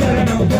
no, no, no, no.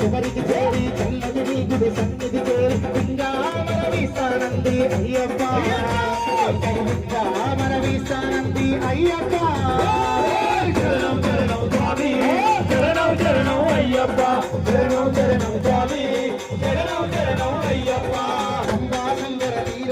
చివరికి చేరి చల్లది నీకుడు సన్నిధి అయ్యప్ప. చరణం చరణం అయ్యప్ప చరణం చరణం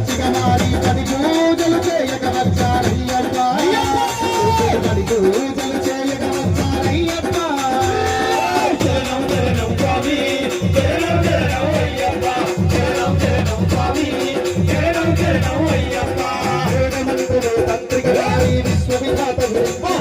మంచిగా మారి పది పూజలు చేయక వచ్చారయ్యప్ప పది పూజలు చేయక వచ్చారయ్యప్ప విశ్వవిఖ్యాత